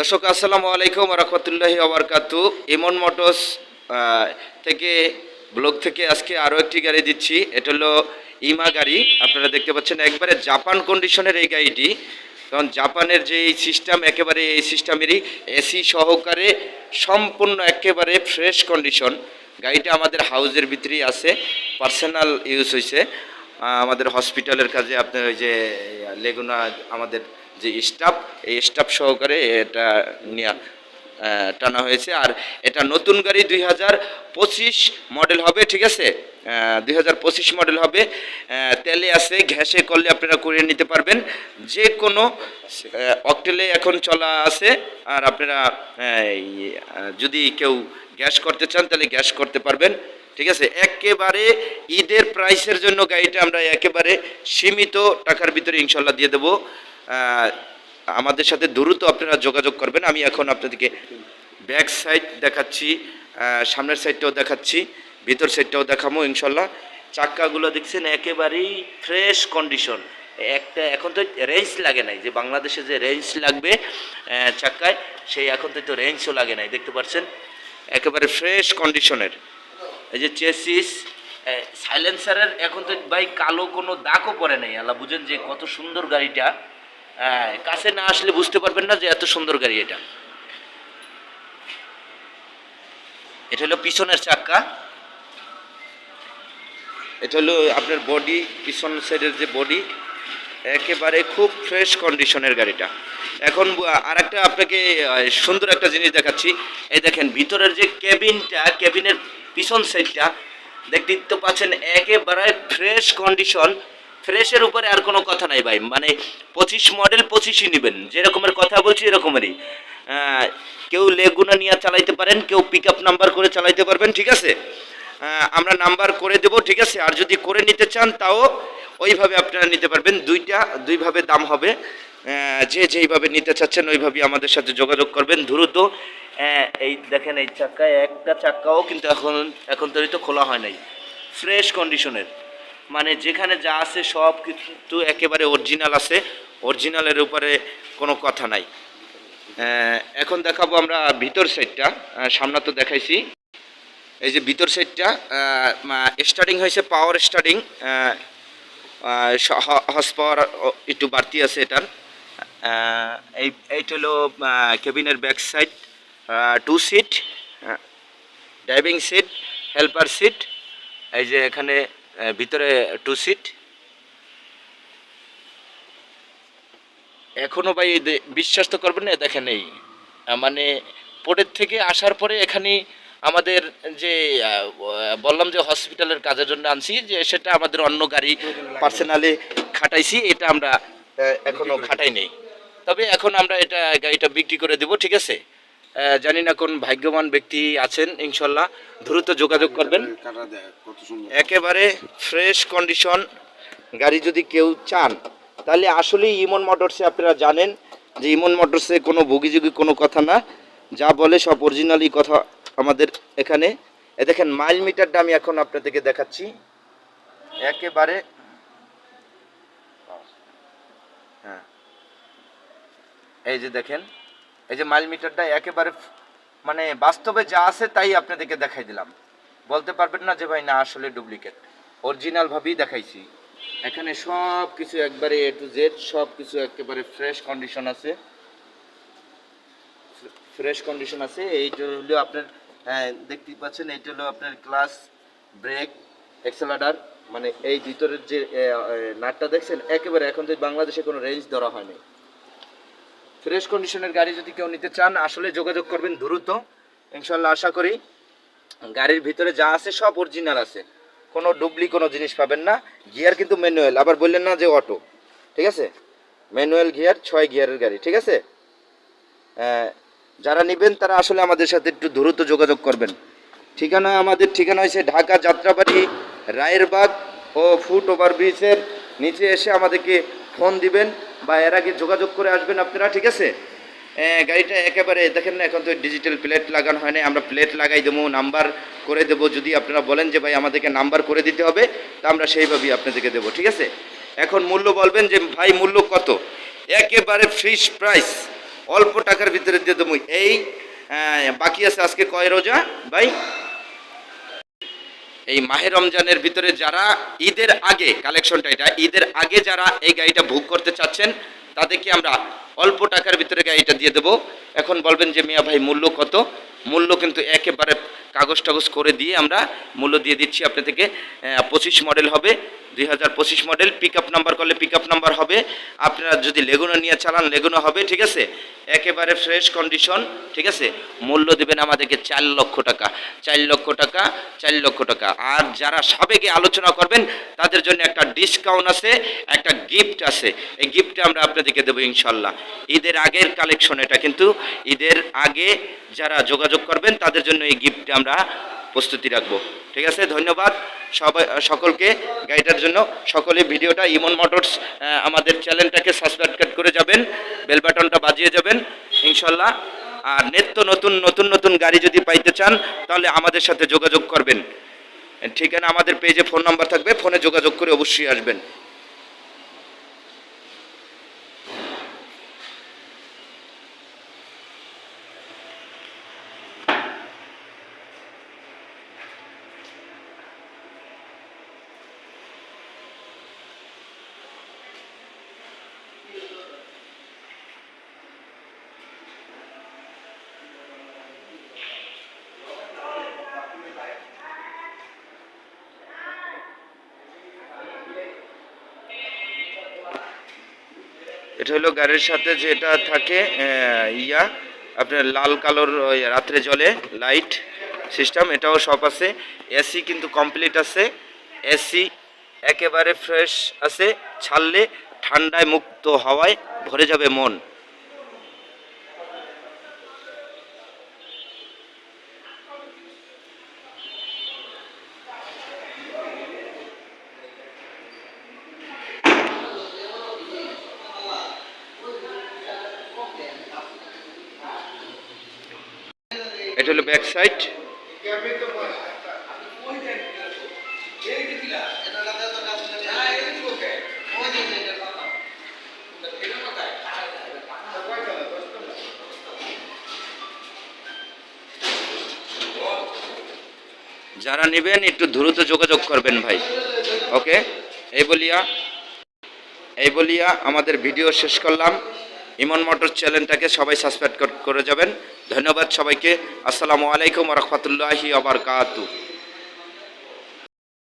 দর্শক, আসসালামু আলাইকুম রহমতুল্লাহি আবরকাতু ইমন মোটরস থেকে, ব্লগ থেকে আজকে আরও একটি গাড়ি দিচ্ছি। এটা হলো ইমা গাড়ি। আপনারা দেখতে পাচ্ছেন একবারে জাপান কন্ডিশনের এই গাড়িটি। কারণ জাপানের যে এই সিস্টেম একেবারে এই সিস্টেমেরই এসি সহকারে সম্পূর্ণ একেবারে ফ্রেশ কন্ডিশন গাড়িটা আমাদের হাউজের ভিতরেই আছে পার্সোনাল ইউজ হয়েছে আমাদের হসপিটালের কাজে আপনার ওই যে লেগুনা আমাদের যে স্টাফ এই স্টাফ সহকারে এটা নিয়ে টানা হয়েছে। আর এটা নতুন গাড়ি দুই হাজার পঁচিশ মডেল হবে, ঠিক আছে? দুই হাজার পঁচিশ মডেল হবে। তেলে আছে ঘ্যাসে করলে আপনারা করিয়ে নিতে পারবেন। যে কোনো অকটেলে এখন চলা আছে। আর আপনারা যদি কেউ গ্যাস করতে চান, তাহলে গ্যাস করতে পারবেন। ঠিক আছে? একেবারে ঈদের প্রাইসের জন্য গাড়িটা আমরা একেবারে সীমিত টাকার ভিতরে ইনশাল্লাহ দিয়ে দেবো। আমাদের সাথে দ্রুত আপনারা যোগাযোগ করবেন। আমি এখন আপনাদেরকে ব্যাক সাইড দেখাচ্ছি সামনের সাইডটাও দেখাচ্ছি, ভিতর সাইডটাও দেখাবো ইনশাল্লাহ। চাক্কাগুলো দেখছেন, একেবারেই ফ্রেশ কন্ডিশন একটা এখন তো রেঞ্জ লাগে নাই, যে বাংলাদেশে যে রেঞ্জ লাগবে চাক্কায়, সেই এখন তো রেঞ্জও লাগে নাই, দেখতে পাচ্ছেন? একেবারে ফ্রেশ কন্ডিশনের এই যে চেসিস সাইলেন্সারের এখন তো ভাই কালো কোনো দাগও পড়ে নাই, আল্লাহ বুঝেন যে কত সুন্দর গাড়িটা। হ্যাঁ, কাছে না আসলে বুঝতে পারবেন না যে এত সুন্দর গাড়ি এটা। এটা হলো পিছনের চাক্কা এটা হলো আপনার বডি পিছন সাইডের যে বডি একেবারে খুব ফ্রেশ কন্ডিশনের গাড়িটা। এখন আর একটা আপনাকে সুন্দর একটা জিনিস দেখাচ্ছি। এই দেখেন ভিতরের যে কেবিনটা কেবিনের পিছন সাইডটা দেখতে পাচ্ছেন একেবারে ফ্রেশ কন্ডিশন ফ্রেশের উপরে আর কোনো কথা নাই ভাই। মানে পঁচিশ মডেল পঁচিশই নেবেন। যেরকমের কথা বলছি এরকমেরই। কেউ লেগুনা নিয়ে চালাইতে পারেন, কেউ পিক আপ নাম্বার করে চালাইতে পারবেন, ঠিক আছে? আমরা নাম্বার করে দেব, ঠিক আছে? আর যদি করে নিতে চান, তাও ওইভাবে আপনারা নিতে পারবেন। দুইটা, দুইভাবে দাম হবে। যে যেইভাবে নিতে চাচ্ছেন ওইভাবে আমাদের সাথে যোগাযোগ করবেন। দ্রুত এই দেখেন, এই চাক্কায় একটা চাক্কাও কিন্তু এখন এখন তৈরি তো খোলা হয় নাই। ফ্রেশ কন্ডিশনের মানে যেখানে যা আছে সব কিন্তু একেবারে অরিজিনাল আছে। অরিজিনালের উপরে কোনো কথা নাই। এখন দেখাবো আমরা ভিতর সাইডটা সামনে তো দেখাইছি। এই যে ভিতর সাইডটা স্টার্টিং হয়েছে পাওয়ার স্টার্টিং হর্স পাওয়ার একটু বাড়তি আছে এটার। এই, এইটা হলো কেবিনের back side two seat driving seat helper seat এই যে এখানে ভিতরে টু সিট এখনও ভাই বিশ্বাস তো করবেন না দেখেন এই মানে পোর্টের থেকে আসার পরে এখানে আমাদের যে বললাম যে হসপিটালের কাজের জন্য আনছি যে সেটা আমাদের অন্য গাড়ি পার্সোনালি খাটাইছি এটা আমরা এখনও খাটাই নেই। তবে এখন আমরা এটা গাড়িটা বিক্রি করে দেব ঠিক আছে? জানি না কোন ভাগ্যবান ব্যক্তি আছেন, ইনশাল্লাহ দ্রুত যোগাযোগ করবেন। একেবারে ফ্রেশ কন্ডিশন, গাড়ি যদি কেউ চান, তাহলে আসলেই ইমন মোটরসে আপনারা জানেন যে ইমন মোটরসে কোনো ভুগিযুগি, কোনো কথা না। যা বলে সব অরিজিনালি কথা আমাদের এখানে। এ দেখেন মাইল মিটারটা আমি এখন আপনাদেরকে দেখাচ্ছি। একেবারে হ্যাঁ। এই যে দেখেন এই যে মাইল মিটারটা একেবারে মানে বাস্তবে যা আছে তাই আপনাদেরকে দেখাই দিলাম। বলতে পারবেন না যে ভাই না আসলে ডুপ্লিকেট। অরিজিনাল ভাবেই দেখাইছি। এখানে সব কিছু একবারে এ টু জেড সব কিছু একেবারে ফ্রেশ কন্ডিশন আছে। ফ্রেশ কন্ডিশন আছে। এইটা হলো আপনার হ্যাঁ দেখতেই পাচ্ছেন, এইটা হলো আপনার ক্লাস ব্রেক এক্সেলাডার মানে এই ভিতরের যে নাটটা দেখছেন, একেবারে এখন তো বাংলাদেশে কোনো রেঞ্জ ধরা হয়নি। ফ্রেশ কন্ডিশনের গাড়ি যদি কেউ নিতে চান, আসলে যোগাযোগ করবেন দ্রুত। ইনশাল্লাহ আশা করি গাড়ির ভিতরে যা আছে সব অরিজিনাল আছে। কোনো ডুবলি কোনো জিনিস পাবেন না। গিয়ার কিন্তু ম্যানুয়াল আবার বললেন না যে অটো ঠিক আছে? ম্যানুয়াল গিয়ার ছয় গিয়ারের গাড়ি, ঠিক আছে? যারা নেবেন তারা আসলে আমাদের সাথে একটু দ্রুত যোগাযোগ করবেন। ঠিকানা আমাদের ঠিকানা হয়েছে ঢাকা যাত্রাবাড়ি, রায়েরবাগ ও ফুট ওভারব্রিজের নিচে এসে আমাদেরকে ফোন দিবেন বা এর আগে যোগাযোগ করে আসবেন আপনারা, ঠিক আছে? গাড়িটা একেবারে দেখেন না, এখন তো ডিজিটাল প্লেট লাগানো হয় না আমরা প্লেট লাগাই দেবো নাম্বার করে দেবো, যদি আপনারা বলেন যে ভাই আমাদেরকে নাম্বার করে দিতে হবে, তা আমরা সেইভাবেই আপনাদেরকে দেবো, ঠিক আছে? এখন মূল্য বলবেন যে ভাই মূল্য কত? একেবারে ফিক্স প্রাইস অল্প টাকার ভিতরে দিয়ে দেবো, এই বাকি আছে আজকে কয় রোজা? ভাই? এই মাহের রমজানের ভিতরে যারা ঈদের আগে কালেকশনটা এটা, ঈদের আগে যারা এই গাড়িটা বুক করতে চাচ্ছেন, তাদেরকে আমরা অল্প টাকার ভিতরে গাড়িটা দিয়ে দেবো। এখন বলবেন যে, মিয়া ভাই, মূল্য কত? মূল্য কিন্তু একেবারে কাগজ টাগজ করে দিয়ে আমরা মূল্য দিয়ে দিচ্ছি। আপনি থেকে পঁচিশ মডেল হবে, দুই হাজার পঁচিশ মডেল পিক আপ নাম্বার করলে পিক আপ নাম্বার হবে। আপনারা যদি লেগুনো নিয়ে চালান লেগুনো হবে, ঠিক আছে? একেবারে ফ্রেশ কন্ডিশন ঠিক আছে? মূল্য দেবেন আমাদেরকে চার লক্ষ টাকা, চার লক্ষ টাকা, চার লক্ষ টাকা। আর যারা সাবেকে আলোচনা করবেন, তাদের জন্য একটা ডিসকাউন্ট আছে, একটা গিফট আছে। এই গিফটটা আমরা আপনাদেরকে দেবো ইনশাল্লাহ। ঈদের আগের কালেকশন এটা কিন্তু, ঈদের আগে যারা যোগাযোগ করবেন, তাদের জন্য এই গিফটটা আমরা প্রস্তুতি রাখব। ঠিক আছে? ধন্যবাদ সবাই সকলকে গাইডের জন্য। সকলে ভিডিওটা ইমন মোটরস আমাদের চ্যানেলটাকে সাবস্ক্রাইব করে যাবেন বেল বাটনটা বাজিয়ে যাবেন, ইনশাল্লাহ। আর নিত্য নতুন নতুন নতুন গাড়ি যদি পাইতে চান, তাহলে আমাদের সাথে যোগাযোগ করবেন। ঠিকানা আমাদের পেজে ফোন নাম্বার থাকবে ফোনে যোগাযোগ করে অবশ্যই আসবেন। এটা হলো গাড়ির সাথে যেটা থাকে ইয়া, আপনার লাল কালোর রাত্রে জলে লাইট সিস্টেম, এটাও সব আছে। এসি কিন্তু কমপ্লিট আছে। এসি একেবারে ফ্রেশ আছে, ছাড়লে ঠান্ডায় মুক্ত হওয়ায় ভরে যাবে মন। এটা হলো ব্যাক সাইড যারা নেবেন, একটু দ্রুত যোগাযোগ করবেন ভাই। ওকে এই বলিয়া এই বলিয়া আমাদের ভিডিও শেষ করলাম। ইমন মোটর চ্যানেলটাকে সবাই সাবস্ক্রাইব করে যাবেন। ধন্যবাদ সবাইকে। আসসালামু আলাইকুম রহমতুল্লাহি আবরকাতু